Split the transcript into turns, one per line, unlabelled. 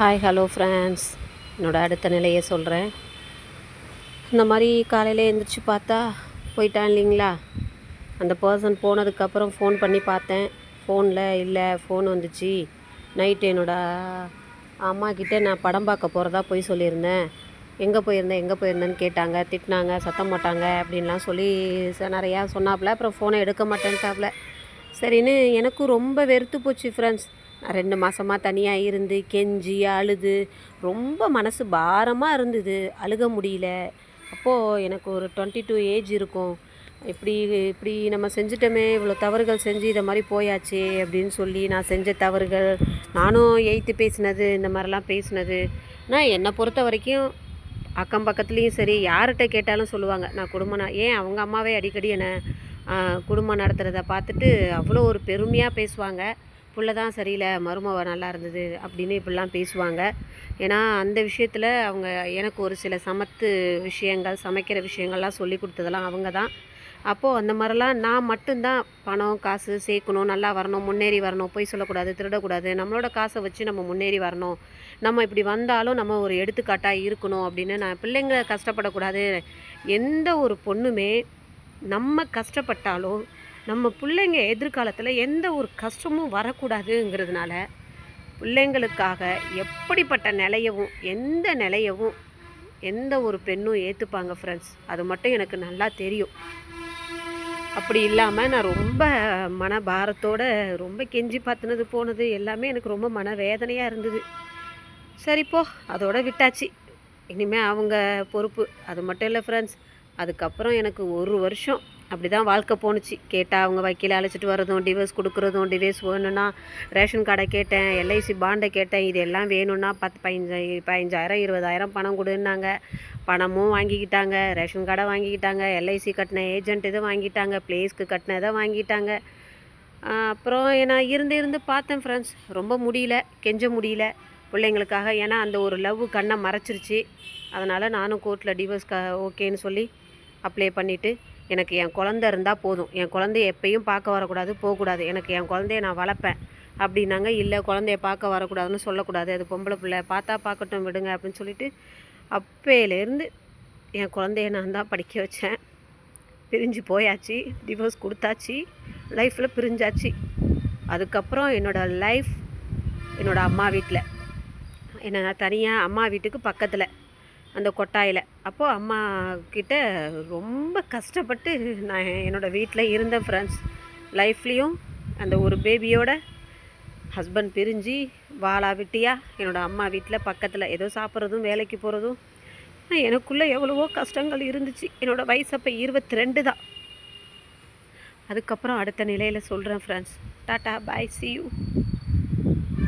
Hi hello friends என்னோடய அடுத்த நிலையை சொல்கிறேன் இந்த மாதிரி காலையில் எழுந்திரிச்சு பார்த்தா போயிட்டான் இல்லைங்களா? அந்த பர்சன் போனதுக்கப்புறம் ஃபோன் பண்ணி பார்த்தேன். ஃபோனில் இல்லை ஃபோன் வந்துச்சு. நைட்டு என்னோட அம்மா கிட்டே நான் படம் பார்க்க போகிறதா போய் சொல்லியிருந்தேன். எங்கே போயிருந்தேன் எங்கே போயிருந்தேன்னு கேட்டாங்க. திட்டினாங்க சத்தம் போட்டாங்க அப்படின்லாம் சொல்லி நிறையா சொன்னாப்புல. அப்புறம் ஃபோனை எடுக்க மாட்டேன்ட்டாப்புல. சரின்னு எனக்கும் ரொம்ப வெறுத்து போச்சு ஃப்ரெண்ட்ஸ் ரெண்டு மாதமாக தனியாக இருந்து கெஞ்சி அழுது. ரொம்ப மனசு பாரமாக இருந்தது. அழுக முடியல. அப்போது எனக்கு ஒரு டுவெண்ட்டி டூ ஏஜ் இருக்கும். இப்படி இப்படி நம்ம செஞ்சிட்டோமே இவ்வளோ தவறுகள் செஞ்சு இதை மாதிரி போயாச்சே அப்படின்னு சொல்லி நான் செஞ்ச தவறுகள் நானும் எய்த்து பேசினது இந்த மாதிரிலாம் பேசினது. நான் என்னை பொறுத்த வரைக்கும் அக்கம் பக்கத்துலேயும் சரி யார்கிட்ட கேட்டாலும் சொல்லுவாங்க நான் குடும்பம் ஏன் அவங்க அம்மாவே அடிக்கடி என்னை குடும்பம் நடத்துகிறத பார்த்துட்டு அவ்வளோ ஒரு பெருமையாக பேசுவாங்க. புள்ள தான் சரியில்லை மருமவ நல்லா இருந்தது அப்படின்னு இப்படிலாம் பேசுவாங்க. ஏன்னா அந்த விஷயத்தில் அவங்க எனக்கு ஒரு சில சமத்து விஷயங்கள் சமைக்கிற விஷயங்கள்லாம் சொல்லி கொடுத்ததெல்லாம் அவங்க தான். அப்போது அந்த மாதிரிலாம் நான் மட்டும்தான் பணம் காசு சேர்க்கணும் நல்லா வரணும் முன்னேறி வரணும் பொய் சொல்லக்கூடாது திருடக்கூடாது நம்மளோட காசை வச்சு நம்ம முன்னேறி வரணும். நம்ம இப்படி வந்தாலும் நம்ம ஒரு எடுத்துக்காட்டாக இருக்கணும் அப்படின்னு நான் பிள்ளைங்க கஷ்டப்படக்கூடாது. எந்த ஒரு பொண்ணுமே நம்ம கஷ்டப்பட்டாலும் நம்ம பிள்ளைங்க எதிர்காலத்தில் எந்த ஒரு கஷ்டமும் வரக்கூடாதுங்கிறதுனால பிள்ளைங்களுக்காக எப்படிப்பட்ட நிலையவும் எந்த நிலையவும் எந்த ஒரு பெண்ணும் ஏற்றுப்பாங்க ஃப்ரெண்ட்ஸ் அது மட்டும் எனக்கு நல்லா தெரியும். அப்படி இல்லாமல் நான் ரொம்ப மனபாரத்தோடு ரொம்ப கெஞ்சி பார்த்துனது போனது எல்லாமே எனக்கு ரொம்ப மன வேதனையாக இருந்தது சரிப்போ அதோட விட்டாச்சு. இனிமேல் அவங்க பொறுப்பு. அது மட்டும் இல்லை ஃப்ரெண்ட்ஸ் அதுக்கப்புறம் எனக்கு ஒரு வருஷம் அப்படி தான் வாழ்க்கை போணுச்சு. கேட்டால் அவங்க வக்கீல அழைச்சிட்டு வரதும் டிவோர்ஸ் கொடுக்குறதும் டிவோர்ஸ் வேணும்னா ரேஷன் கார்டை கேட்டேன் எல்ஐசி பாண்டை கேட்டேன் இது எல்லாம் வேணும்னா பத்து பதினஞ்சு பதினஞ்சாயிரம் இருபதாயிரம் பணம் கொடுன்னாங்க. பணமும் வாங்கிக்கிட்டாங்க ரேஷன் கார்டை வாங்கிக்கிட்டாங்க எல்ஐசி கட்டின ஏஜென்ட் இதை வாங்கிட்டாங்க பிளேஸ்க்கு கட்டின இதை வாங்கிட்டாங்க. அப்புறம் நான் இருந்து இருந்து பார்த்தேன் ஃப்ரெண்ட்ஸ் ரொம்ப முடியல கெஞ்ச முடியல பிள்ளைங்களுக்காக. ஏன்னா அந்த ஒரு லவ் கண்ணை மறைச்சிருச்சு. அதனால் நானும் கோர்ட்டில் டிவோர்ஸ்க்காக ஓகேன்னு சொல்லி அப்ளை பண்ணிவிட்டு எனக்கு என் குழந்த இருந்தால் போதும். என் குழந்தைய எப்பயும் பார்க்க வரக்கூடாது போகக்கூடாது. எனக்கு என் குழந்தைய நான் வளர்ப்பேன். அப்படின்னாங்க. இல்லை குழந்தைய பார்க்க வரக்கூடாதுன்னு சொல்லக்கூடாது. அது பொம்பளை பிள்ளை. பார்த்தா பார்க்கட்டும் விடுங்க அப்படின்னு சொல்லிட்டு அப்பையிலேருந்து என் குழந்தைய நான் தான் படிக்க வச்சேன். பிரிஞ்சு போயாச்சு. டிவோர்ஸ் கொடுத்தாச்சு. லைஃப்பில் பிரிஞ்சாச்சு. அதுக்கப்புறம் என்னோடய லைஃப் என்னோடய அம்மா வீட்டில். என்ன தனியாக அம்மா வீட்டுக்கு பக்கத்தில். அந்த கொட்டாயில். அப்போது அம்மா கிட்ட ரொம்ப கஷ்டப்பட்டு நான் என்னோடய வீட்டில் இருந்தேன் ஃப்ரெண்ட்ஸ் லைஃப்லேயும் அந்த ஒரு பேபியோட ஹஸ்பண்ட் பிரிஞ்சு வாளா விட்டியா என்னோடய அம்மா வீட்டில் பக்கத்தில் ஏதோ சாப்பிட்றதும் வேலைக்கு போகிறதும் எனக்குள்ளே எவ்வளவோ கஷ்டங்கள் இருந்துச்சு. என்னோடய வயசு அப்போ இருபத்தி ரெண்டு தான். அதுக்கப்புறம் அடுத்த நிலையில் சொல்கிறேன் friends tata bye see you